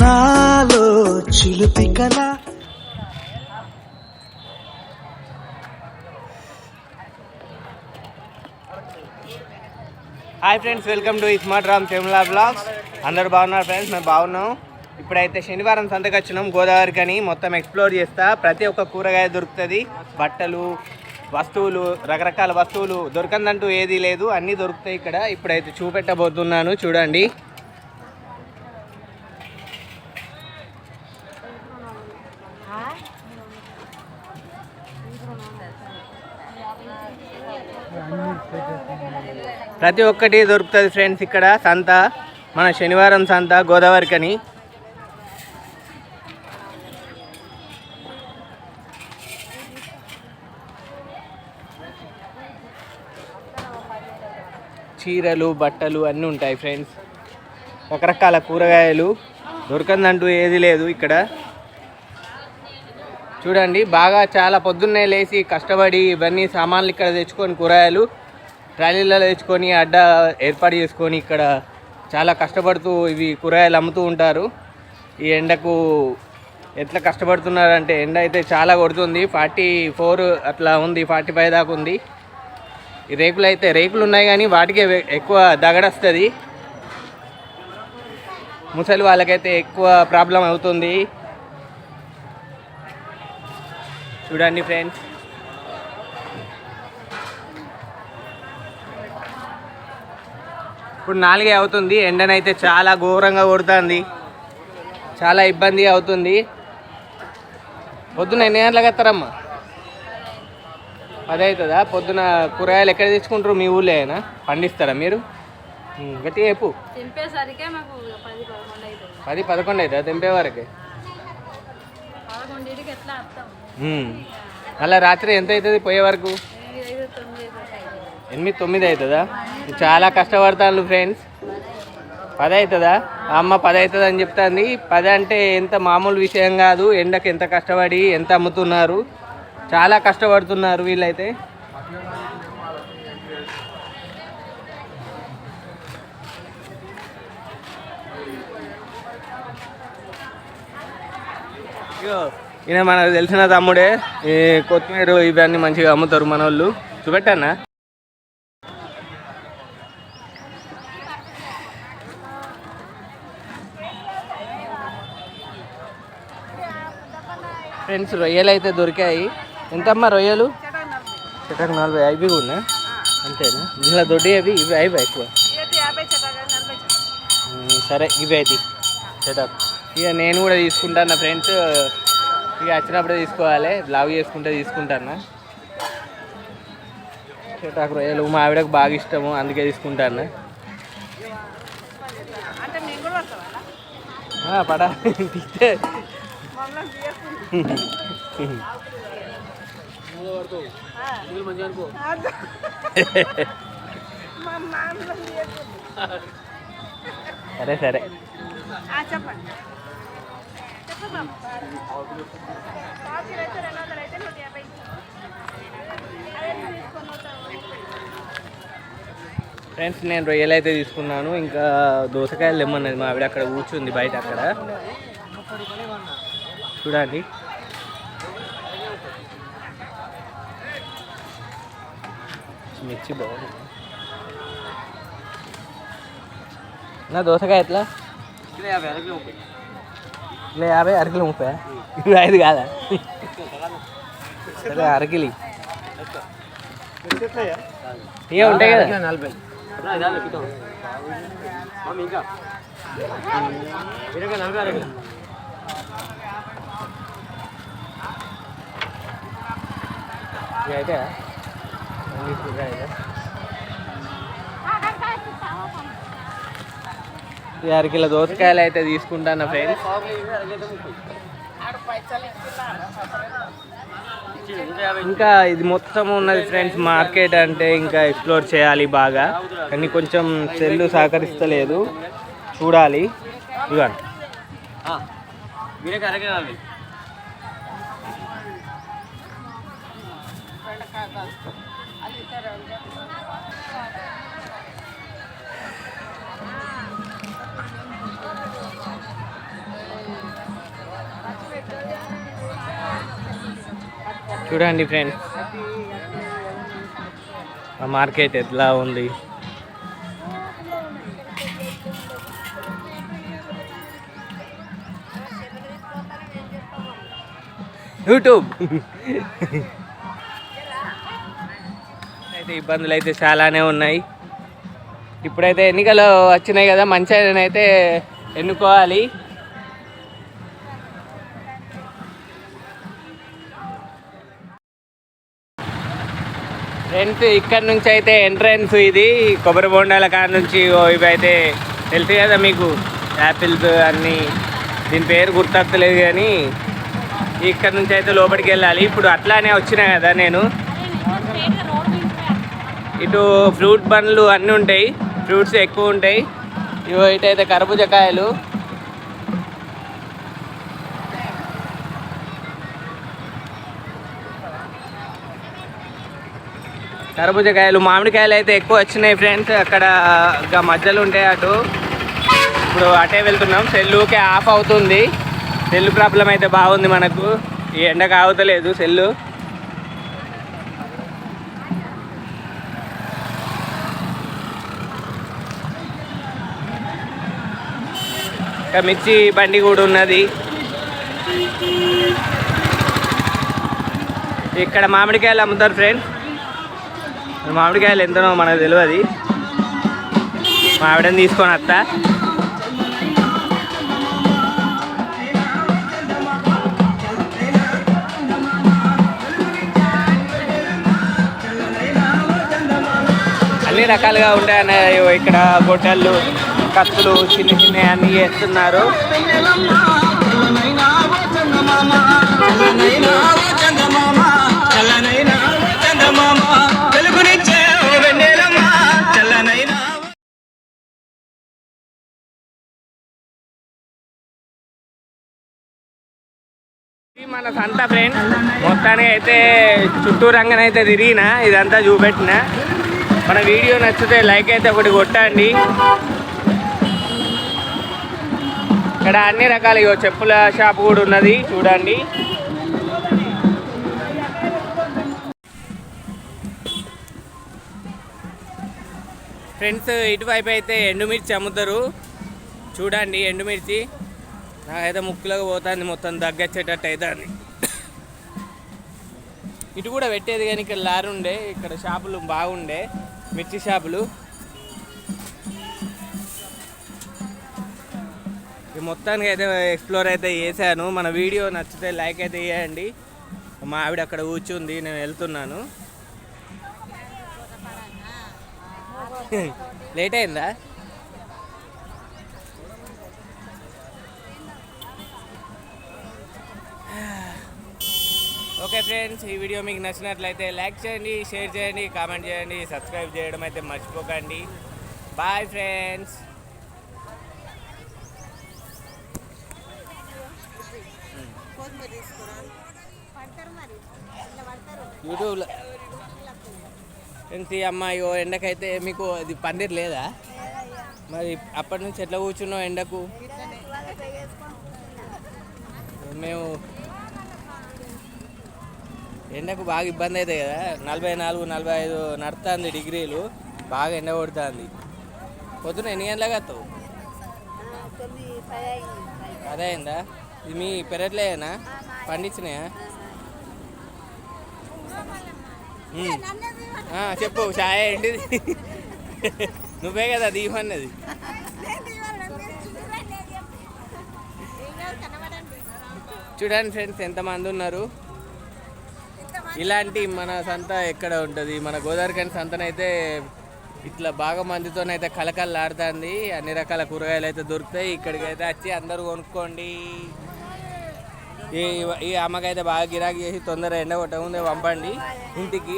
నాలో చిలుపి కళ hi friends welcome to ismart Ram Tirumala blogs. అందరు బాగున్నారు ఫ్రెండ్స్? మేము బాగున్నాం. ఇప్పుడైతే శనివారం సంతకు వచ్చినాం గోదావరికి అని మొత్తం ఎక్స్ప్లోర్ చేస్తా. ప్రతి ఒక్క కూరగాయ దొరుకుతుంది. బట్టలు వస్తువులు రకరకాల వస్తువులు దొరకందంటూ ఏదీ లేదు. అన్నీ దొరుకుతాయి ఇక్కడ. ఇప్పుడైతే చూపెట్టబోతున్నాను చూడండి. ప్రతి ఒక్కటి దొరుకుతుంది ఫ్రెండ్స్ ఇక్కడ. సంత మన శనివారం సంత గోదావరికని చీరలు బట్టలు అన్నీ ఉంటాయి ఫ్రెండ్స్. రకరకాల కూరగాయలు. దొరకందంటూ ఏది లేదు ఇక్కడ. చూడండి బాగా చాలా పొద్దున్నే లేచి కష్టపడి ఇవన్నీ సామాన్లు ఇక్కడ తెచ్చుకొని కూరగాయలు ట్రాలీలలో తెచ్చుకొని అడ్డ ఏర్పాటు చేసుకొని ఇక్కడ చాలా కష్టపడుతూ ఇవి కూరగాయలు అమ్ముతూ ఉంటారు. ఈ ఎండకు ఎట్లా కష్టపడుతున్నారంటే ఎండ అయితే చాలా కొడుతుంది. ఫార్టీ ఫోర్ అట్లా ఉంది ఫార్టీ ఫైవ్ దాకా ఉంది. ఈ రేకులు అయితే రేకులు ఉన్నాయి కానీ వాటికే ఎక్కువ దగడస్తుంది. ముసలి వాళ్ళకైతే ఎక్కువ ప్రాబ్లం అవుతుంది. చూడండి ఫ్రెండ్స్. ఇప్పుడు నాలుగే అవుతుంది. ఎండనైతే చాలా ఘోరంగా కొడుతుంది. చాలా ఇబ్బంది అవుతుంది. పొద్దున ఎన్ని గంటలకు వస్తారమ్మా? పది అవుతుందా? పొద్దున కూరగాయలు ఎక్కడ తెచ్చుకుంటారు? మీ ఊళ్ళోనా పండిస్తారా మీరు? ఉమ్, గట్టిగా చెప్పు. పది పదకొండు అవుతుంది. తెంపే వరకు. మళ్ళీ రాత్రి ఎంత అవుతుంది పోయే వరకు? ఎనిమిది తొమ్మిది అవుతుందా చాలా కష్టపడతాను ఫ్రెండ్స్. పది అవుతుందా అమ్మ పది అవుతుంది అని చెప్తాంది. పది అంటే ఎంత మామూలు విషయం కాదు. ఎండకు ఎంత కష్టపడి ఎంత అమ్ముతున్నారు? చాలా కష్టపడుతున్నారు వీళ్ళైతే. ఇగో, ఈయన మనకు తెలిసిన తమ్ముడే. ఈ కొత్తిమీర ఇవన్నీ మంచిగా అమ్ముతారు మన వాళ్ళు చూపెట్టన్నా? ఫ్రెండ్స్ రొయ్యలు అయితే దొరికాయి. ఎంతమ్మా రొయ్యలు? చెటకు నలభై. అవి కూడా అంతేనా? ఇలా దొడ్డి అవి ఇవి అవి ఎక్కువ. సరే ఇవి అయితే. చెటక్ ఇక నేను కూడా తీసుకుంటాను నా ఫ్రెండ్స్ ఇక వచ్చినప్పుడే తీసుకోవాలి. బ్లాగ్ చేసుకుంటే తీసుకుంటాను? చెటాకు రొయ్యలు మా ఆవిడకు బాగా ఇష్టము అందుకే తీసుకుంటాను? పడా సరే సరే. చెప్పండి. అయితే రెండు వందలు అయితే నూట యాభై ఫ్రెండ్స్ నేను రొయ్యలు అయితే తీసుకున్నాను. ఇంకా దోసకాయలు తెమ్మన్నది మా ఆవిడ అక్కడ కూర్చుంది బయట అక్కడ. చూడండి. మిర్చి బాగుంది. నా దోసకాయ ఎట్లా? లే యాభై అరకిలో ముప్పై. ఇది ఐదు కాదా? సరే అరకిలి. ఇక ఉంటాయి కదా? నలభై. అయితే ఈ అరకిలో దోసకాయలు అయితే తీసుకుంటాను ఫ్రెండ్స్ ఇంకా ఇది మొత్తం ఉన్నది ఫ్రెండ్స్ మార్కెట్ అంటే ఇంకా ఎక్స్ప్లోర్ చేయాలి బాగా. కానీ కొంచెం సెల్లు సహకరిస్తలేదు. చూడాలి. ఇవ్వండి చూడండి ఫ్రెండ్స్ ఆ మార్కెట్ ఎట్లా ఉంది? యూట్యూబ్ అయితే ఇబ్బందులు అయితే చాలానే ఉన్నాయి. ఇప్పుడైతే ఎన్నికలు వచ్చినాయి కదా మంచి అయితే ఎన్నుకోవాలి. ఫ్రెండ్స్ ఇక్కడ నుంచి అయితే ఎంట్రన్స్ ఇది. కొబ్బరి బొండాల కాడ నుంచి ఓ ఇవి అయితే తెలుసు కదా మీకు. యాపిల్స్ అన్నీ. దీని పేరు గుర్తొస్తలేదు కానీ ఇక్కడ నుంచి అయితే లోపలికి వెళ్ళాలి. ఇప్పుడు అట్లానే వచ్చినా కదా నేను. ఇటు ఫ్రూట్ బండ్లు అన్నీ ఉంటాయి. ఫ్రూట్స్ ఎక్కువ ఉంటాయి. ఇవో ఇటైతే కర్బూజకాయలు. కర్బూజకాయలు మామిడికాయలు అయితే ఎక్కువ వచ్చినాయి ఫ్రెండ్స్ అక్కడ ఇంకా మధ్యలో ఉంటాయి అటు. ఇప్పుడు అటే వెళ్తున్నాం. సెల్లుకే ఆఫ్ అవుతుంది. సెల్లు ప్రాబ్లం అయితే బాగుంది మనకు. ఈ ఎండకు ఆగుతలేదు సెల్లు. ఇంకా మిర్చి బండి కూడా ఉన్నది. ఇక్కడ మామిడికాయలు అమ్ముతారు ఫ్రెండ్స్ మామిడికాయలు ఎంతనో మనకు తెలియదు. మామిడిని తీసుకొని వస్తా. అన్ని రకాలుగా ఉంటాయన్నాయి ఇక్కడ గొడ్డళ్ళు కత్తులు చిన్న చిన్న అన్ని చేస్తున్నారు మన సంత ఫ్రెండ్ మొత్తానికి అయితే చుట్టూ రంగన అయితే తిరిగిన ఇదంతా చూపెట్టిన. మన వీడియో నచ్చితే లైక్ అయితే ఒకటి కొట్టండి. ఇక్కడ అన్ని రకాల చెప్పుల షాప్ కూడా ఉన్నది చూడండి. ఫ్రెండ్స్ ఇటువైపు అయితే ఎండుమిర్చి అమ్ముతారు. చూడండి ఎండుమిర్చి. నాకైతే ముక్కులోకి పోతుంది మొత్తం దగ్గచ్చేటట్టు అవుతుంది ఇటు కూడా పెట్టేది కానీ ఇక్కడ లారీ ఉండే ఇక్కడ షాపులు బాగుండే మిర్చి షాపులు. మొత్తానికి అయితే ఎక్స్ప్లోర్ అయితే చేశాను. మన వీడియో నచ్చితే లైక్ అయితే చేయండి. మా ఆవిడ అక్కడ కూర్చుంది నేను వెళ్తున్నాను. లేట్ అయిందా? ఓకే ఫ్రెండ్స్ ఈ వీడియో మీకు నచ్చినట్లయితే లైక్ చేయండి షేర్ చేయండి కామెంట్ చేయండి సబ్స్క్రైబ్ చేయడం అయితే మర్చిపోకండి. బాయ్ ఫ్రెండ్స్ యూట్యూబ్లో ఫ్రెండ్స్ ఈ అమ్మాయి ఎండకైతే మీకు అది పందిర్ లేదా? మరి అప్పటి నుంచి ఎట్లా కూర్చున్నావు ఎండకు? మేము ఎండకు బాగా ఇబ్బంది అవుతాయి కదా. నలభై నాలుగు నలభై ఐదు నడుతుంది డిగ్రీలు. బాగా ఎండ కొడుతుంది. పొద్దున ఎన్ని గంటలకు వస్తావు? అదే అయిందా? ఇది మీ పెరట్లేనా? పండించినాయా? చెప్పు ఛాయ్ ఏంటిది? నువ్వే కదా దీపన్నది చూడండి ఫ్రెండ్స్ ఎంతమంది ఉన్నారు? ఇలాంటి మన సంత ఎక్కడ ఉంటుంది? మన గోదావరికని సంతనైతే ఇట్లా బాగా మందితోనైతే కలకలలాడుతుంది అన్ని రకాల కూరగాయలు అయితే దొరుకుతాయి. ఇక్కడికి అయితే వచ్చి అందరూ కొనుక్కోండి. ఈ ఈ అమ్మకైతే బాగా గిరాకీ చేసి తొందరగా ఎండ కొట్టముందే పంపండి. ఇంటికి.